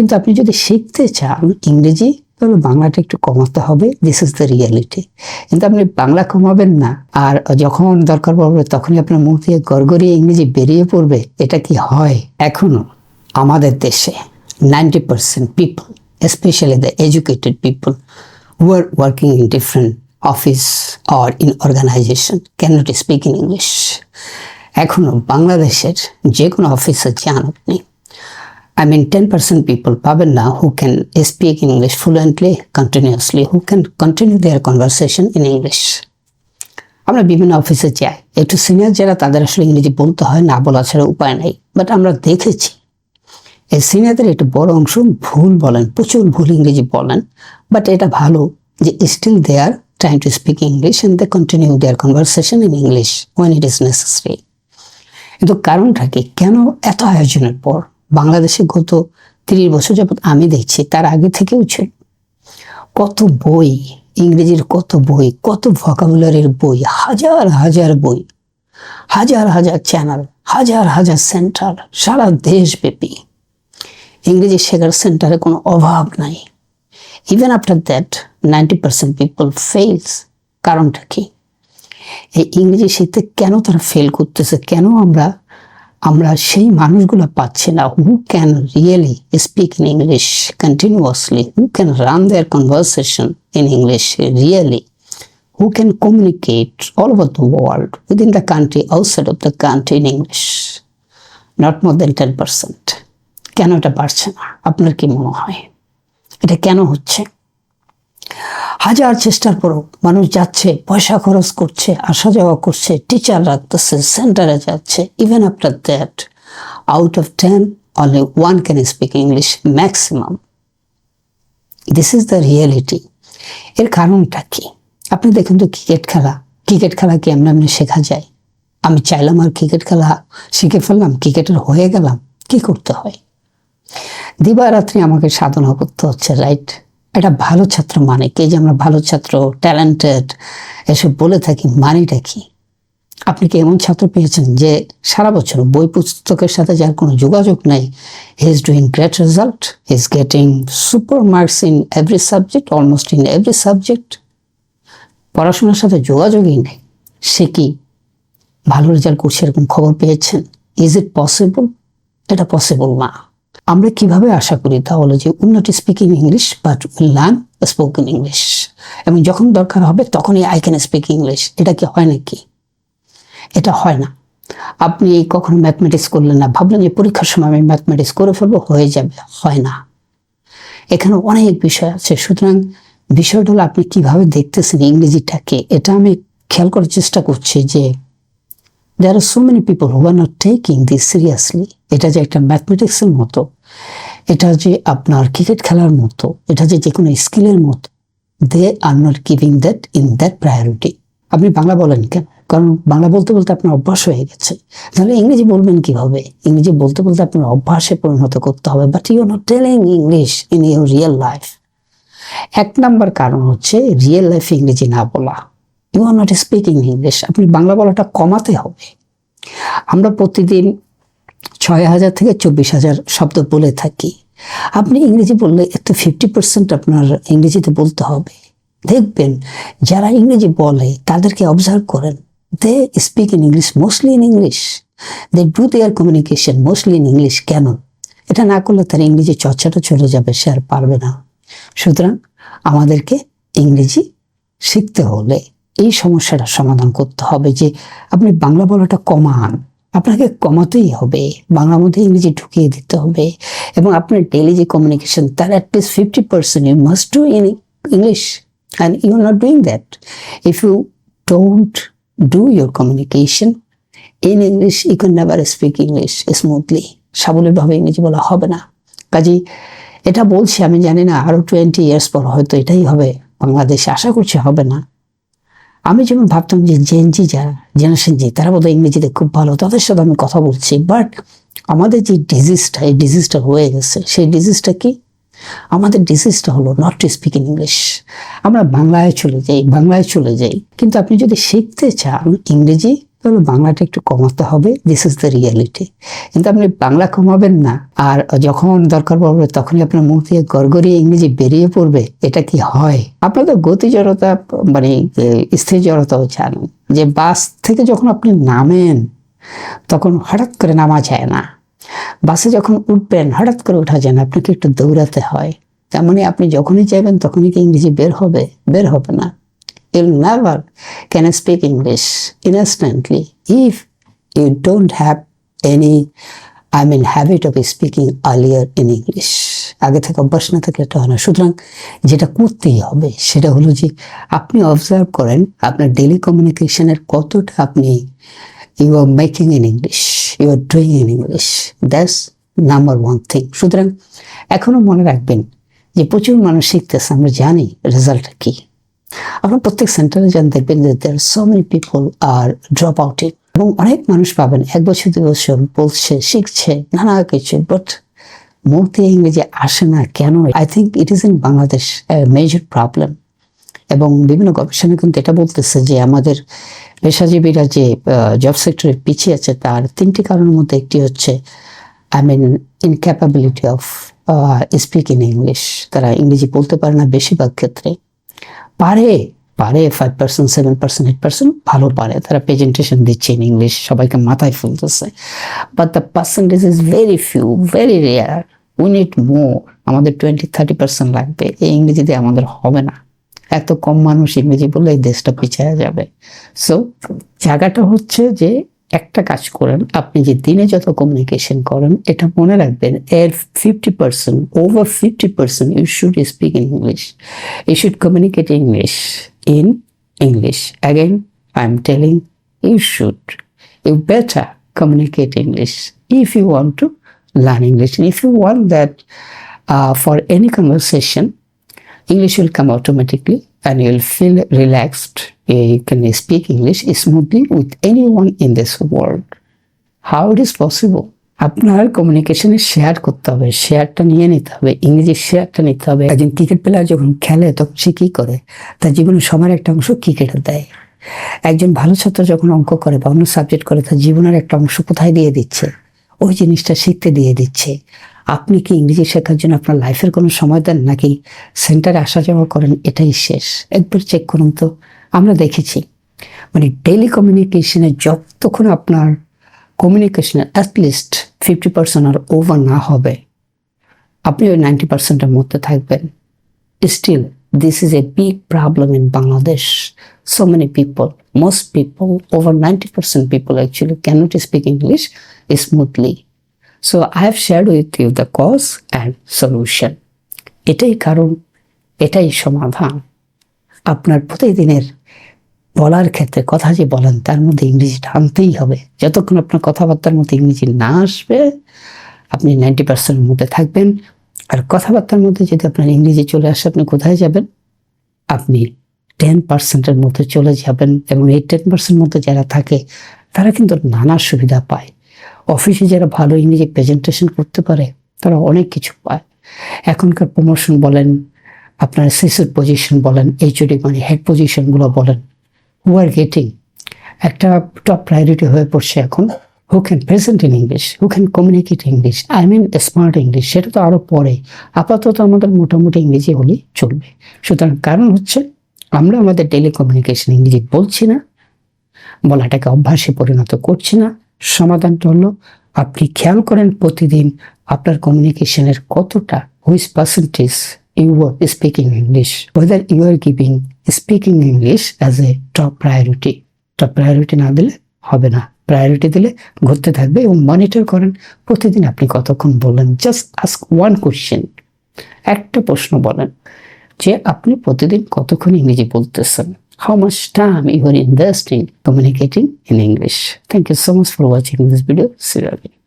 কিন্তু আপনি যদি শিখতে চান ইংরেজি, তাহলে বাংলাটা একটু কমাতে হবে। দিস ইজ দ্য রিয়ালিটি কিন্তু আপনি বাংলা কমাবেন না। আর যখন দরকার পড়বে, তখনই আপনার মুখ দিয়ে গড়গড়িয়ে ইংরেজি বেরিয়ে পড়বে। এটা কি হয়? এখনও আমাদের দেশে ninety percent people especially the educated people, who are working in different office or in organization, cannot speak in English. এখনও বাংলাদেশের যে কোনো অফিসে যান আপনি I mean, 10% people না who can speak English fluently, continuously, who can continue their conversation in English. আমরা বিভিন্ন অফিসে যাই একটু সিনিয়র যারা তাদের আসলে ইংরেজি বলতে হয় না বলা ছাড়া উপায় নেই। বাট আমরা দেখেছি এই সিনিয়রদের একটু বড় অংশ ভুল বলেন প্রচুর ভুল ইংরেজি বলেন বাট এটা ভালো যে still they are trying to speak English and they continue their conversation in English when it is necessary কিন্তু কারণটা কি? কেন এত আয়োজনের পর? বাংলাদেশে গত তিরিশ বছর যাবৎ আমি দেখছি, তার আগে থেকেও ছিল কত বই, ইংরেজির কত বই, কত ভকাবুলারির বই, হাজার হাজার বই, হাজার হাজার চ্যানেল হাজার হাজার সেন্টার সারা দেশব্যাপী। ইংরেজি শেখার সেন্টারে কোনো অভাব নাই। Even after that ninety percent people fails কারণটা কি? এই ইংরেজি শিখতে কেন তারা ফেল করতেছে? কেন আমরা আমরা সেই মানুষগুলো পাচ্ছি না। Who can really speak in English continuously who can run their conversation in English really who can communicate all over the world with in the country outside of the country in English not more than ten percent কেন এটা বাড়ছে না? আপনার কি মনে হয়? এটা কেন হচ্ছে? হাজার চেষ্টার পরও মানুষ যাচ্ছে, পয়সা খরচ করছে, আসা যাওয়া করছে টিচার রাখতেছে সেন্টারে যাচ্ছে even after that out of ten only one can speak English maximum this is the reality এর কারণটা কি? আপনি দেখুন তো ক্রিকেট খেলা। ক্রিকেট খেলা কি এমনি এমনি শেখা যায়? আমি চাইলাম আর ক্রিকেট খেলা শিখে ফেললাম ক্রিকেটের হয়ে গেলাম, কি করতে হয়? দিবারাত্রি আমাকে সাধনা করতে হচ্ছে রাইট এটা ভালো ছাত্র মানে কে? যে আমরা ভালো ছাত্র ট্যালেন্টেড এসব বলে থাকি, মানেটা কি? আপনি কি এমন ছাত্র পেয়েছেন যে সারা বছর বই পুস্তকের সাথে যার কোনো যোগাযোগ নাই he is doing great result he is getting super marks in every subject almost in every subject পড়াশোনার সাথে যোগাযোগই নেই। সে কি ভালো রেজাল্ট করছে এরকম খবর পেয়েছেন? ইজ ইট পসিবল এটা পসিবল না। আমরা কীভাবে আশা করি তা হলো যে উন্নত speaking English but will learn spoken English এবং যখন দরকার হবে, তখনই আই ক্যান স্পিক ইংলিশ এটা কি হয় নাকি? এটা হয় না। আপনি কখনো ম্যাথমেটিক্স করলেন না, ভাবলেন যে পরীক্ষার সময় আমি ম্যাথমেটিক্স করে ফেলব, হয়ে যাবে, হয় না। এখানে অনেক বিষয় আছে। সুতরাং বিষয়টা হলো আপনি কীভাবে দেখতেছেন ইংরেজিটাকে, এটা আমি খেয়াল করার চেষ্টা করছি যে there are so many people who are not taking this seriously এটা যে একটা ম্যাথমেটিক্সের মতো। এটা যে আপনার ক্রিকেট খেলার মতো। এটা যে যে কোনো স্কিলের মতো। They are not giving that in that priority আপনি বাংলা বলেন কেন? কারণ বাংলা বলতে বলতে আপনার অভ্যাস হয়ে গেছে। তাহলে ইংরেজি বলবেন কীভাবে? ইংরেজি বলতে বলতে আপনার অভ্যাসে পরিণত করতে হবে। But you not telling English in your real life এক নাম্বার কারণ হচ্ছে রিয়েল লাইফ ইংরেজি না বলা। You are not speaking English আপনি বাংলা বলাটা কমাতে হবে। আমরা প্রতিদিন ছয় হাজার থেকে চব্বিশ হাজার শব্দ বলে থাকি। আপনি ইংরেজি বললে একটু ফিফটি পার্সেন্ট আপনার ইংরেজিতে বলতে হবে। দেখবেন, যারা ইংরেজি বলে, তাদেরকে অবজার্ভ করেন। They speak in English mostly in English they do their communication mostly in English কেন? এটা না করলে তার ইংরেজি চর্চাটা চলে যাবে, সে আর পারবে না। সুতরাং আমাদেরকে ইংরেজি শিখতে হলে এই সমস্যাটা সমাধান করতে হবে যে আপনি বাংলা বলাটা কমান। আপনাকে কমাতেই হবে। বাংলার মধ্যে ইংরেজি ঢুকিয়ে দিতে হবে। এবং আপনার ডেলি যে কমিউনিকেশন তার at least fifty percent you must do in English and you are not doing that if you don't do your communication in English you can never speak English smoothly সাবলীলভাবে ইংরেজি বলা হবে না। কাজেই এটা বলছি, আমি জানি না, আরও টোয়েন্টি ইয়ার্স পর হয়তো এটাই হবে। বাংলাদেশে আশা করছি হবে না। আমি যেমন ভাবতাম যে জেনজি যারা জেনারেশন জি তারা বোধহয় ইংরেজিতে খুব ভালো, তাদের সাথে আমি কথা বলছি। বাট আমাদের যে ডিজিজটা এই ডিজিজটা হয়ে গেছে, সেই ডিজিজটা কি? আমাদের ডিজিজটা হলো not to speak in English আমরা বাংলায় চলে যাই, বাংলায় চলে যাই। কিন্তু আপনি যদি শিখতে চান ইংরেজি তাহলে বাংলাটা একটু কমাতে হবে দিস ইজ দ্য রিয়ালিটি কিন্তু আপনি বাংলা কমাবেন না, আর যখন দরকার পড়বে তখনই আপনার মুখ দিয়ে গড়গড়িয়ে ইংরেজি বেরিয়ে পড়বে, এটা কি হয়? আপনার তো গতি জড়তা মানে স্থির জড়তাও জানেন। যে বাস থেকে যখন আপনি নামেন, তখন হঠাৎ করে নামা যায় না। বাসে যখন উঠবেন, হঠাৎ করে ওঠা যায় না, আপনাকে একটু দৌড়াতে হয়। তার মানে আপনি যখনই চাইবেন তখনই কি ইংরেজি বের হবে? বের হবে না। You'll never can speak English instantly if you don't have any I mean habit of speaking earlier in English আগে থেকে অভ্যাস না থাকলে এটা হয় না। সুতরাং যেটা করতেই হবে সেটা হলো যে আপনি অবজার্ভ করেন আপনার ডেলি কমিউনিকেশনের কতটা আপনি you are making in English you are doing in English that's number one thing সুতরাং এখনও মনে রাখবেন যে প্রচুর মানুষ শিখতেছে, আমরা জানি রেজাল্টটা কি। আপনার প্রত্যেক সেন্টারে যান দেখবেন যে there so many people are drop outing এবং অনেক মানুষ পাবেন। এক বছর দু বছর বলছে, শিখছে, নানা কিছু বাট মূর্তি ইংরেজি আসে না কেন? I think it is in Bangladesh major problem এবং বিভিন্ন গবেষণা কিন্তু এটা বলতেছে যে আমাদের পেশাজীবীরা যে জব সেক্টরে পিছিয়ে আছে, তার তিনটি কারণের মধ্যে একটি হচ্ছে I mean incapability of speak in English তারা ইংরেজি বলতে পারে না বেশিরভাগ ক্ষেত্রে। পারে পারে five percent seven percent eight percent ভালো পারে। তারা প্রেজেন্টেশন দিচ্ছে ইন ইংলিশ সবাইকে মাথায় ফুলতেছে। But the percentage is very few very rare we need more আমাদের টোয়েন্টি থার্টি পার্সেন্ট লাগবে। এই ইংরেজিতে আমাদের হবে না। এত কম মানুষ ইংরেজি বললে এই দেশটা পিছিয়ে যাবে। সো জায়গাটা হচ্ছে যে একটা কাজ করেন, আপনি যে দিনে যত কমিউনিকেশন করেন, এটা মনে রাখবেন, এর fifty percent over fifty percent you should speak in English you should communicate English in English again I am telling you should you better communicate English if you want to learn English if you want that for any conversation English will come automatically and you feel relaxed You can speak English smoothly with anyone in this world. How it is possible? আপনার কমিউনিকেশনে share করতে হবে শেয়ারটা নিয়ে নিতে হবে, ইংরেজি শেয়ারটা নিতে হবে। একজন ক্রিকেট প্লেয়ার যখন খেলে, তখন সে কী করে? তার জীবনের সময়ের একটা অংশ ক্রিকেটে দেয়। একজন ভালো ছাত্র যখন অঙ্ক করে বা অন্য সাবজেক্ট করে, তার জীবনের একটা অংশ কোথায় দিয়ে দিচ্ছে? ওই জিনিসটা শিখতে দিয়ে দিচ্ছে। আপনি কি ইংরেজি শেখার জন্য আপনার লাইফের কোনো সময় দেন নাকি সেন্টারে আসা যাওয়া করেন? এটাই শেষ। একবার চেক করুন তো। আমরা দেখেছি। মানে ডেইলি কমিউনিকেশনে যতক্ষণ আপনার কমিউনিকেশনে অ্যাটলিস্ট ফিফটি পার্সেন্ট আর ওভার না হবে, আপনি ওই নাইনটি পার্সেন্টের মধ্যে থাকবেন। Still this is a big problem in Bangladesh so many people, most people, over 90% people actually cannot speak English smoothly so i have shared with you the cause and solution এটাই কারণ, এটাই সমাধান। আপনার প্রতিদিনের বলার ক্ষেত্রে কথা যে বলেন, তার মধ্যে ইংরেজিটা আনতেই হবে। যতক্ষণ আপনার কথাবার্তার মধ্যে ইংরেজি না আসবে, আপনি নাইনটি পার্সেন্টের মধ্যে থাকবেন। আর কথাবার্তার মধ্যে যদি আপনার ইংরেজি চলে আসে, আপনি কোথায় যাবেন? আপনি টেন পার্সেন্টের মধ্যে চলে যাবেন এবং এই টেন পার্সেন্ট মধ্যে যারা থাকে, তারা কিন্তু নানা সুবিধা পায়। অফিসে যারা ভালো ইংরেজি প্রেজেন্টেশন করতে পারে, তারা অনেক কিছু পায়। এখনকার প্রমোশন বলেন, আপনার শিশুর পজিশন বলেন এইচওডি মানে হেড পজিশনগুলো বলেন হু আর গেটিং একটা টপ প্রায়োরিটি হয়ে পড়ছে এখন who can present in English who can communicate English I mean smart English সেটা তো আরও পরে। আপাতত আমাদের মোটামুটি ইংরেজি হলেই চলবে। সুতরাং কারণ হচ্ছে, আমরা আমাদের ডেলি কমিউনিকেশন ইংরেজি বলছি না, বলাটাকে অভ্যাসে পরিণত করছি না। সমাধানটা হলো, আপনি খেয়াল করেন প্রতিদিন আপনার কমিউনিকেশনের কতটা which percentage you are speaking English whether you are giving speaking English as a top priority top priority না দিলে হবে না প্রায়োরিটি দিলে ঘুরতে থাকবে এবং মনিটর করেন প্রতিদিন আপনি কতক্ষণ বললেন জাস্ট আস্ক ওয়ান কোশ্চেন একটা প্রশ্ন বলেন যে আপনি প্রতিদিন কতক্ষণ ইংরেজি বলতেছেন how much time you are investing communicating in English. Thank you so much for watching this video. See you again.